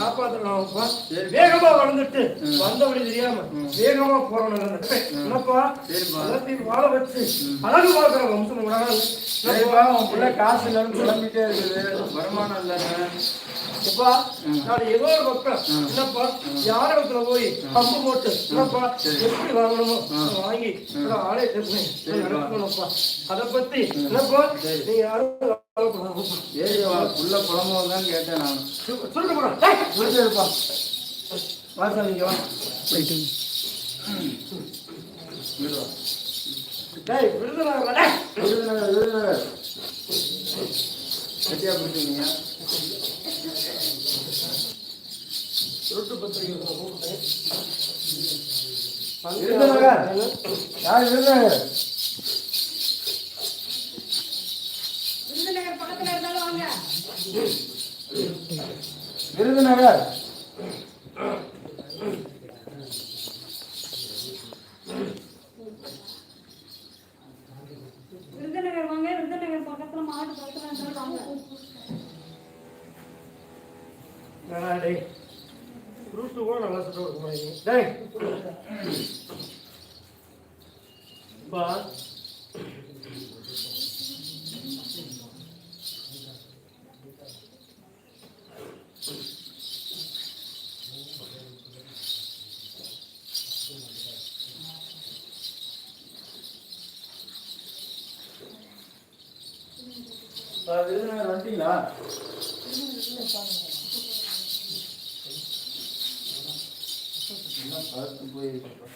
காப்பாத்தணும்ப்பா. வேகமா வளர்ந்துட்டு வந்த வழி தெரியாம வேகமா போறோம் என்னப்பா. எல்லாத்தையும் வாழ வச்சு அழகு பார்க்கிற வம்சம் உன் பிள்ளை காசு இல்லைன்னு புலம்பிட்டே இருக்குது. வருமானம் இல்லைன்னு. அப்பா நான் ஏதோ ஒரு பக்கம். என்னப்பா யாரிடத்துல போய் பம்பு போட்டு? என்னப்பா எப்படி வாங்கணுமோ? வாங்கி ஆலயத்தை நடக்கணும்ப்பா அதை பத்தி என்னப்பா நீ யாரும் வா புள்ள புலம்போதான் கேட்டேன் நான். சொல்லு- சொல்லுங்க போடா. ஏய், புரிஞ்சிருப்பா வாசல் நீங்க வா. டேய், விருதுநகர்ல, டேய். விருதுநகர் விருதுநகர் கட்டியா பிடிச்சிங்க திருட்டு பத்திரிகை கூப்பிட்டேன். விருதுநகர் யார் விருதுநகர் விருதுநகர் பக்கத்துல இருந்தாலும் வாங்க. விருதுநகர் விருதுநகர் வாங்க விருதுநகர் பக்கத்துல மாடு பக்கத்துல இருந்தாலும் வாங்க என்னடா டேய், ஃப்ரூட்ஸ் கூட நல்லா சுத்த கொடுக்க மாட்டேங்க. டேய். பா. ஆ, விருதுநகர் வந்துட்டீங்களா பார்த்து போயிருக்கப்பா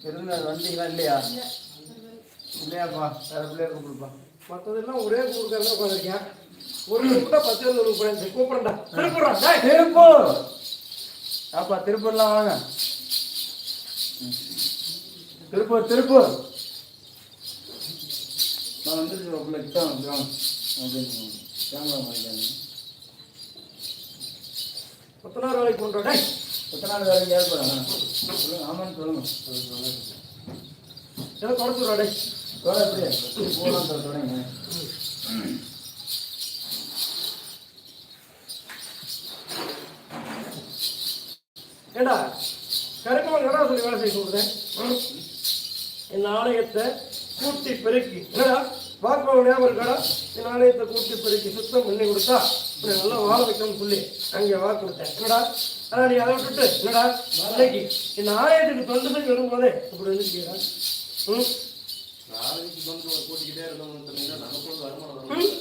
விருதுநகர் வந்தீங்களா இல்லையா? இல்லையாப்பா வேற பிள்ளைய கூப்பிடுப்பா. மத்ததெல்லாம் ஒரே ஊருக்காரங்க உட்காந்துருக்கேன் ஒரு கூட பத்து பேர் கூப்பிடுறேன் கூப்பிடுறா திருப்புறா டேய் திருப்பூர். ஆப்பா திருப்பூர்லாம் வாங்க. திருப்பூர் திருப்பூர். நான் வந்துட்டு உள்ள கிட்ட வந்து வாங்க அப்படின்னு கேமரா வாங்கிக்காங்க கொத்தனார் வேலைக்கு எத்தனை நாள் வேலைக்கு ஏற்படுறாங்க சொல்லுங்க ஆமான்னு சொல்லுங்க ஏதோ தொடச்சுடுறா டேய். வேலை எப்படி? போகலாம் தொடங்க ஏண்டா கருக்கமாக கடை சொல்லி வேலை செய்ய சொல்றேன் ஆலயத்தை கூட்டி பெருக்கி. என்னடா? வாக்குவாங்க ஞாபகம் இருக்காடா? என் ஆலயத்தை கூட்டி பெருக்கி சுத்தம் பண்ணி கொடுத்தா உன்னை நல்லா வாழ வைக்கணும்னு சொல்லி அங்கே வாக்கு கொடுத்தேன். என்னடா? ஆனா நீ அதை விட்டுட்டு என்னடா? இன்னைக்கு என் ஆலயத்துக்கு தொண்டு செஞ்சு வரும்போதே இப்படி வந்துருக்கீடா ம்? நாளைக்கு கூட்டிக்கிட்டே சொன்னீங்கன்னா நமக்கு வருமானம்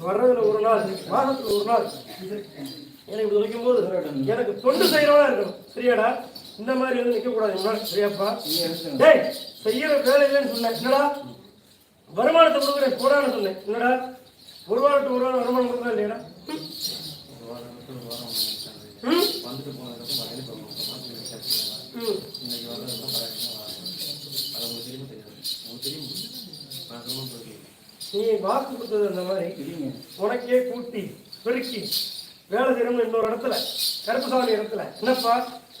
வர்றதுல ஒரு நாள் மாதத்துல ஒரு நாள் எனக்கு இப்படி போது எனக்கு தொண்டு செய்யறவனா இருக்கணும். சரியாடா? இந்த மாதிரி வந்து நிக்க கூடாது சரியாப்பா? டேய் செய்யற வேலை இல்லைன்னு சொன்னேன். என்னடா? வருமானத்தை கொடுக்குறேன் போடான்னு சொன்னேன். என்னடா? ஒரு வாரம் வருமானம் ஒரு வாரம் விட்டு ஒரு வாரம் வந்துட்டாங்க. ம்? வந்துட்டு போனதுக்கப்புறம். இன்னைக்கு அது உங்களுக்கு தெரியுமா தெரியாது? உங்களுக்கு தெரியும்? நான் சொல்லுவோம் போயிருக்கேன் நீ வாக்கு கொடுத்தது அந்த மாதிரி உனக்கே கூட்டி பெருக்கி வேலை செய்யணும்னு இன்னொரு இடத்துல கருப்புசாமி இடத்துல என்னப்பா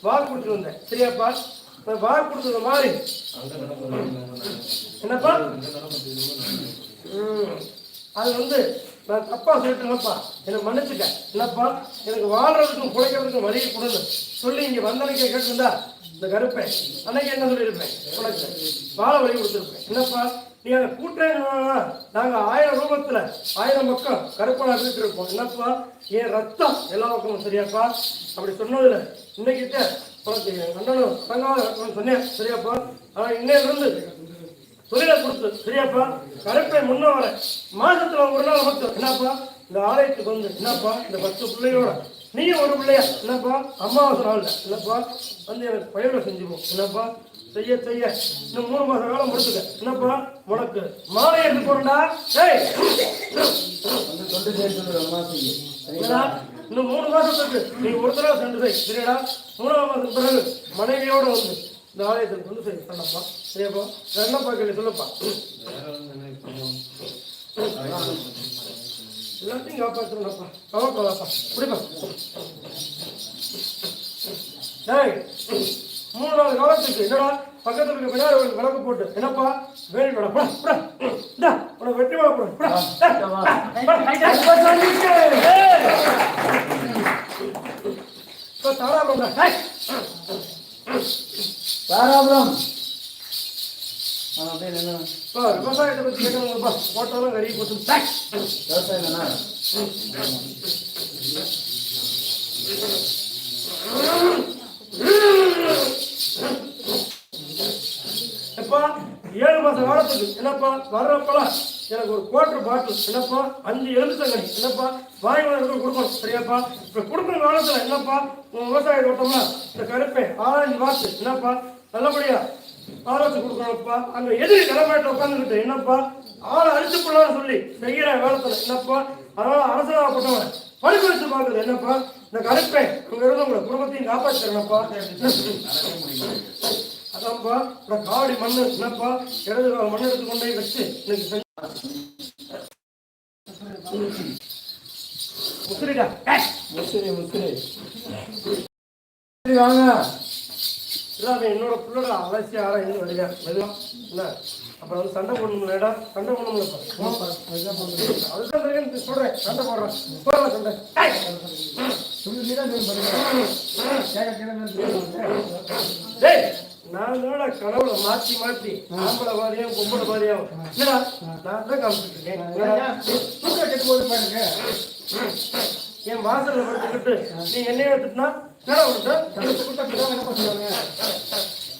வாக்கு கொடுத்துட்டு வந்தேன் சரியாப்பா நான் வாக்கு கொடுத்தது மாதிரி. என்னப்பா? அது வந்து நான் தப்பா சொல்லிட்டேனப்பா. என்னை மன்னிச்சுக்க. என்னப்பா எனக்கு வாழ்றதுக்கும் குழைக்கிறதுக்கும் வழியை கொடுங்க. சொல்லி இங்க வந்தனைக்கே கேட்டிருந்தா இந்த கருப்பேன் அன்னைக்கு என்ன சொல்லியிருப்பேன்? உனக்கு. வாழ வழி கொடுத்துருப்பேன். என்னப்பா? நீ அதை கூட்டுறேன்னா நாங்க ஆயிரம் ரூபத்துல ஆயிரம் பக்கம் கருப்பனா இருந்துட்டு இருப்போம். என்னப்பா? என் ரத்தம் எல்லா பக்கமும் சரியாப்பா? அப்படி சொன்னதுல இன்னைக்கிட்ட உனக்கு அண்ணனும் தங்காத ரத்தம்னு சொன்னேன். சரியாப்பா? ஆனா இன்னையில இருந்து தொழிலை கொடுத்து சரியாப்பா? கருப்பை முன்ன வர மாசத்துல ஒரு நாள் பத்து என்னப்பா? இந்த ஆலயத்துக்கு வந்து என்னப்பா? இந்த பத்து பிள்ளையோட நீயும் ஒரு பிள்ளையா? என்னப்பா? அம்மாவாசை நாள்ல. என்னப்பா? வந்து எனக்கு பயிரை செஞ்சுப்போம் என்னப்பா? செய்ய செய்ய. இன்னும் மூணு மாச காலம் முடிச்சுக்க. என்னப்பா? உனக்கு மாலை எடுத்து போறேன்டா. ஏய். வந்து தொண்டு செய்ய சொல்லுங்க அம்மா என்னடா? இன்னும் மூணு மாசத்துக்கு நீ ஒரு தடவை சென்று செய். சரியாடா? மூணாவது மாசம் பிறகு மனைவியோட வந்து இந்த ஆலயத்துக்கு வந்து செய். பண்ணப்பா சரியாப்பா? வேற என்னப்பா கேள்வி? சொல்லுப்பா. எல்லாத்தையும் காப்பாற்றணும்ப்பா கவலைப்படாதப்பா. பிடிப்பா ஏய் மூணு நாள் காலத்துக்கு என்னடா? பக்கத்துல இருக்க விநாயகர் விளக்கு போட்டு என்னப்பா இந்தா உனக்கு வெட்டி வாழ. தாராபுரம் விவசாயத்தை பத்தி கேட்கணுங்கப்பா போட்டாலும் கறி போட்டு. விவசாயம் தானே என்னப்பா? ஏழு மாச காலத்துக்கு என்னப்பா? வர்றப்பலாம் எனக்கு ஒரு குவார்டர் பாட்டில் என்னப்பா? அஞ்சு எலுமிச்சங்கனி என்னப்பா? வாய் வந்து கொடுக்கணும் சரியாப்பா? இப்போ கொடுக்குற காலத்தில் என்னப்பா? உன் விவசாய தோட்டமா இந்த கருப்பை ஆராய்ச்சி பார்த்து என்னப்பா? நல்லபடியா ஆராய்ச்சி கொடுக்கணும்ப்பா. அங்கே எதிரி தலைமையிட்ட உட்காந்துக்கிட்டு என்னப்பா? ஆளை அழிச்சு போடலாம்னு சொல்லி செய்கிற வேலத்தில் என்னப்பா? அதனால அரசாங்கப்பட்டவன் படிக்க வச்சு பார்க்குறது என்னப்பா? இந்த கருப்பை அங்கே இருந்து உங்களை குடும்பத்தையும் காப்பாற்றுறேன்ப்பா அதான்ப்பா இந்த காவடி மண்ணு என்னப்பா இடது கால மண் எடுத்து கொண்டு வச்சு இன்னைக்கு செஞ்சு- முசிறி முசிறி. வாங்க. இல்ல, அவன் என்னோட பிள்ளோட அலசி ஆற இருந்து வெளியா வெளியா என்ன? அப்புறம் வந்து சண்டை போடணும்லடா சண்டை போடணும்லப்பா அதுதான் சொல்றேன். சண்டை போடுறேன். போடலாம் சண்டை. சொல்லி தான் கேட்க கேட்க டேய் நான் தானடா கனவுல மாத்தி மாத்தி ஆம்பளை பாதியம் பொம்பளை பாதியம் இல்லடா நான் தான் என்னடா? தூக்க கெட்டு போது பாருங்க. என் வாசல்ல படுத்துக்கிட்டு நீ என்னைய எடுத்துட்டுனா? என்னடா கூட்ட பிடிக்காம என்ன பண்ணுவாங்க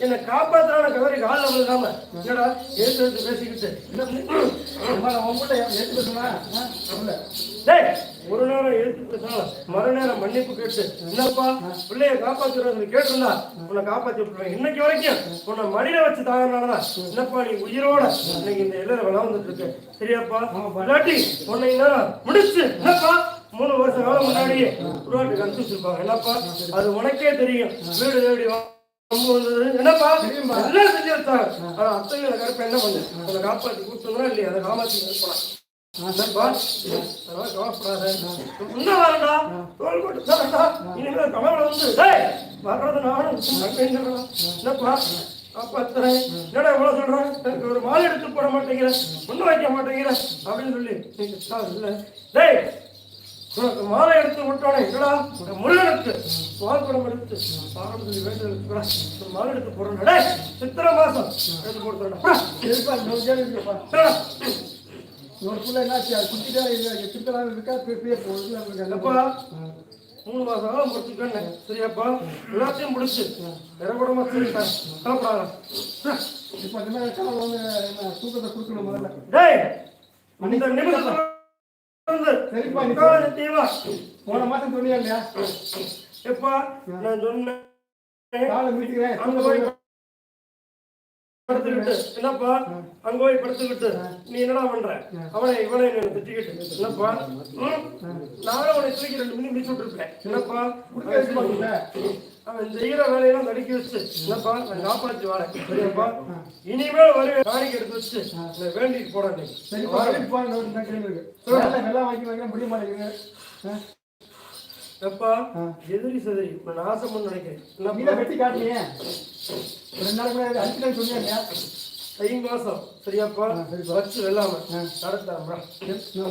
என்னை காப்பாத்துறான கவரி காலில் விழுகாம. என்னடா எடுத்து எடுத்து பேசிக்கிட்டு. உங்கள்கிட்ட எடுத்து பேசுனா சொல்ல டேய் ஒரு நேரம் எடுத்து பேசினாலும் மறுநேரம் மன்னிப்பு கேட்டு என்னப்பா பிள்ளைய காப்பாத்துறது கேட்டிருந்தா உன்னை காப்பாத்தி விட்டுருவேன். இன்னைக்கு வரைக்கும் உன்னை மடியில வச்சு தாங்கினாலதான். என்னப்பா நீ உயிரோட? இன்னைக்கு இந்த எல்லையில விளை வந்துட்டு இருக்கு சரியாப்பா? இல்லாட்டி உன்னை முடிச்சு என்னப்பா? மூணு வருஷம் காலம் முன்னாடியே உருவாட்டி கணிச்சு வச்சிருப்பாங்க என்னப்பா? அது உனக்கே தெரியும். வீடு தேடி என்னப்பா? எல்லாம் செஞ்சு வச்சாங்க ஆனா அத்தையோட கருப்பை என்ன பண்ணு? அதை காப்பாத்தி கொடுத்தோம்னா இல்லையா? அதை காமாத்தி இருக்கலாம் வந்து, டேய், நானும் என்னப்பா? எனக்கு ஒரு மாலை எடுத்து போட மாட்டேங்கிற. ஒண்ணு வைக்க மாட்டேங்கிற. அப்படின்னு சொல்லி நீங்க சார் இல்ல டேய் உனக்கு மாலை எடுத்து விட்டோனே என்னடா? உங்க முருகனுக்கு. வால்படம் எடுத்து பாரம் சொல்லி வேண்டுதலுக்கு ஒரு மாலை எடுத்து போடுறேன் டேய் சித்திரை மாசம். எடுத்து இருக்குப்பா ஒரு புள்ள என்னாச்சு? அது குட்டிட்டா திருத்தலாம் இருக்கா? பெரிய எப்பா மூணு மாசம் காலம் முடிச்சுக்கண்ணே சரியாப்பா. எல்லாத்தையும் முடிச்சு. இறக்கூடமா சரிட்டேன் கலப்படாத இப்போ இந்த மாதிரி என்ன தூக்கத்தை கொடுக்கணும் முதல்ல. டேய் இந்த நிமிஷத்துல இருந்து சரிப்பா, நீ உட்கார்ந்து தீவா. போன மாசம் சொன்னியா இல்லையா? எப்பா நான் சொன்னேன். என்னப்பா அங்க போய் படுத்துக்கிட்டு நீ என்னடா பண்ற? அவனை இவனை திட்டிக்கிட்டு என்னப்பா? நானும் அவனை தூக்கி ரெண்டு மணி மிதிச்சு விட்டுருப்பேன். என்னப்பா? அவன் செய்யற வேலையெல்லாம் தடுக்கி வச்சு என்னப்பா நான் காப்பாத்தி வரேன். சரியாப்பா? இனிமேல் வருவேன் காணிக்கு எடுத்து வச்சு நான் வேண்டிட்டு போறேன் கிழமை இருக்கு வேலை வெள்ளம் வாங்கி வாங்க முடிய மாட்டேங்குது? எப்பா எதிரி சதிரி இப்ப நாசம் பண்ண நினைக்கிறேன். வெட்டி காட்டினீங்க ஒரு ரெண்டு நாளைக்கு முன்னாடி அடிச்சுட்டு சொன்னியா இல்லையா? தை மாசம் சரியாப்பா வச்சு வெள்ளாம. நடத்தாம நான்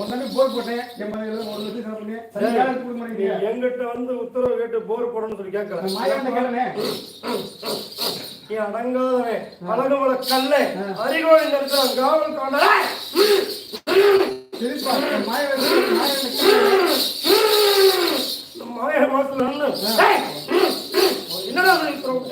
நாளைக்கு போர் போட்டேன். எண்பது எழுபது ஒரு லட்சம் செலவு பண்ணி. சரி வேலை எடுத்து கொடுக்க நீ மாட்டேங்கிறீங்க என்கிட்ட வந்து உத்தரவு கேட்டு போர் போடணும்னு சொல்லி நான் மாயாண்ட கேட்கல கேளனே நீ அடங்காதவன். கல்ல அறிகோள் இந்த இடத்துல காவல் காண. சரிப்பா. மாயாண்ட மாசத்துல என்னடா இருக்கிறோம்?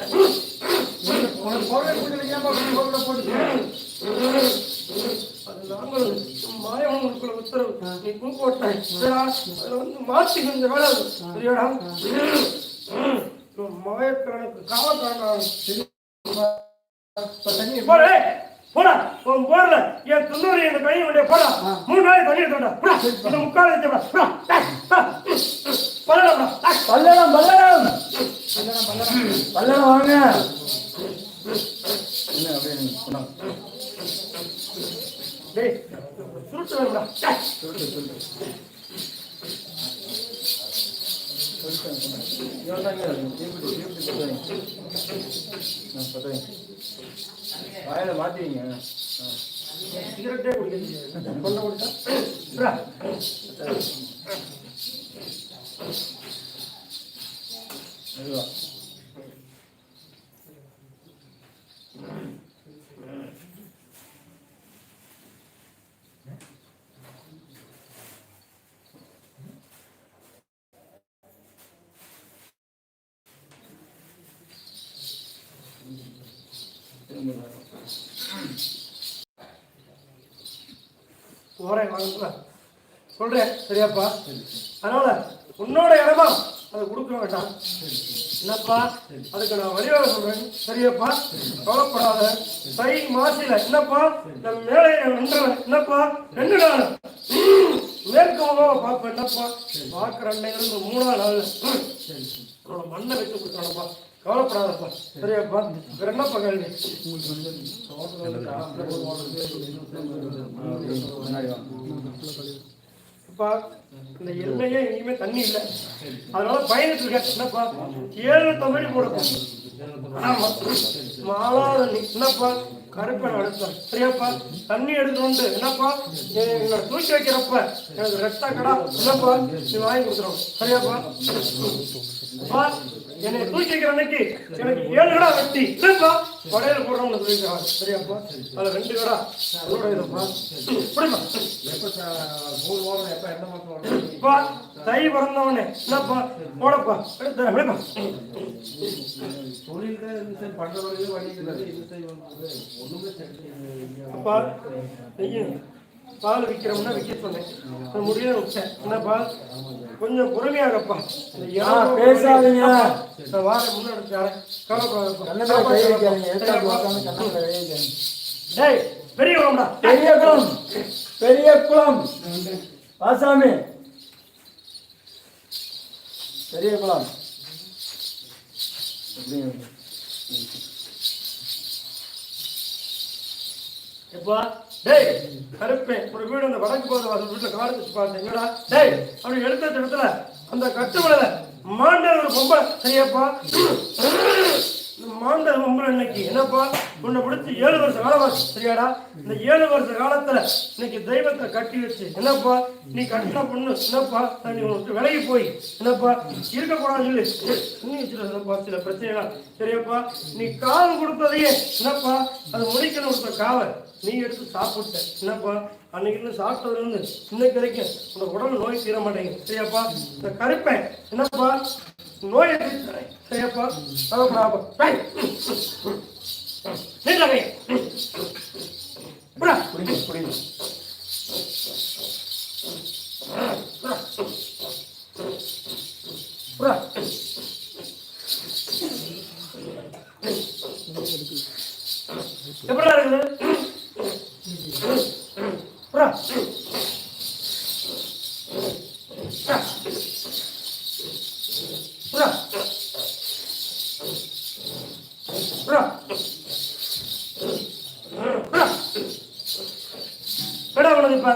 மாயக்கணக்கு காவல்காரன் போடே போடா உன் போர்ல என் துண்ணூறு என் கையை கொண்டே போடா மூணு நாள் தண்ணி எடுத்துடா போடா இந்த முக்கால் எடுத்துடா போடா பல்லடம் பல்லடம் பல்லடம் வாங்க. என்ன அப்படியே நீங்க சொன்னாங்க டேய் சுருட்டு வேணும்டா டேய். சொல்லுங்க சொல்லுங்க சொல்லிட்டாங்க சொன்னாங்க இவன்தாங்க மெதுவா திரும்ப சொல்கிறேன் சரியாப்பா. உன்னோட இடமா அதை கொடுக்க வேண்டாம். என்னப்பா? அதுக்கு நான் வழிவகை சொல்றேன். சரியாப்பா? கவலைப்படாத. தை மாசில என்னப்பா? நம் மேலே நின்றவன் என்னப்பா? ரெண்டு நாள் மேற்கு முகம் பார்ப்பேன் என்னப்பா? பார்க்குற அன்னையிலிருந்து மூணா நாள். உன்னோட மண்ணை வச்சு கொடுத்தானப்பா கவலைப்படாதப்பா சரியாப்பா வேற என்னப்பா கேள்வி முன்னாடி வாங்க இந்த எல்லையே எங்கேயுமே தண்ணி இல்லை. அதனால பயந்துட்டு இருக்கேன் என்னப்பா? ஏழு தமிழ் போடணும் ஆமா. மாலா தண்ணி என்னப்பா? கருப்பை நடத்தேன் சரியாப்பா. தண்ணி எடுத்து வந்து என்னப்பா? என்னை தூக்கி வைக்கிறப்ப எனக்கு ரெட்ட கடா. என்னப்பா? நீ வாங்கி கொடுத்துரும் சரியாப்பா. அப்பா என்னை தூக்கி வைக்கிற அன்னைக்கு எனக்கு ஏழு கடா வெட்டி. என்னப்பா கடையில் சொல்லிக்கிறாங்க சரியாப்பா அதுல ரெண்டு கடா. அதோட இதுப்பா புரியுமா எப்ப மூணு வாரம் எப்ப எந்த மாசம் வரும் அப்பா தை பிறந்தவனே. என்னப்பா? போடப்பா. எடுத்து விடுப்பா தொழில் அப்பா பால் விற்கிறோம்னா விற்க சொன்னேன். முடியல விட்டேன். என்னப்பா கொஞ்சம் பொறுமையாகப்பா பேசாதீங்க. நான் வாரம் முன்னாடி டேய் பெரிய குளம்டா. பெரிய குளம். பெரிய குளம். வாசாமி. பெரிய குளம். எப்பா? டேய் கருப்பேன் ஒரு வீடு அந்த வடக்கு போகிற வாசல் வீட்டில் கார் வச்சு பார்த்தேன். டேய் அப்படி எடுத்த இடத்துல அந்த கட்டுமலையில மாண்டவர் ரொம்ப சரியாப்பா? இந்த மாண்ட பொம்பளை இன்னைக்கு என்னப்பா? உன்னை பிடிச்சி ஏழு வருஷ காலமாச்சு சரியாடா? இந்த ஏழு வருஷ காலத்துல இன்னைக்கு தெய்வத்தை கட்டி வச்சு என்னப்பா? நீ கட்டின பொண்ணு என்னப்பா? நீ உனக்கு விலகி போய் என்னப்பா? இருக்கக்கூடாதுன்னு சொல்லி நீ வச்சிருந்தப்பா சில பிரச்சனைகள்? சரியாப்பா நீ காவல் கொடுத்ததையே என்னப்பா? அது முடிக்கணும் கொடுத்த காவல் நீ எடுத்து சாப்பிட்ட என்னப்பா? அன்னைக்கு இருந்து சாப்பிட்டதுல இருந்து இன்னைக்கு வரைக்கும் உங்க உடம்பு நோய் தீர மாட்டேங்குது. சரியாப்பா? இந்த கருப்பேன் என்னப்பா? நோய் எதிர்க்கிறேன் சரியாப்பா? கவலைப்படாம. டேய். நில்லுங்க. புறா. புரியுங்க புரியுங்க புறா. எப்படிடா இருக்குது புறா. புறா. புறா. புறா. புறா. என்னடா உனக்கு இப்ப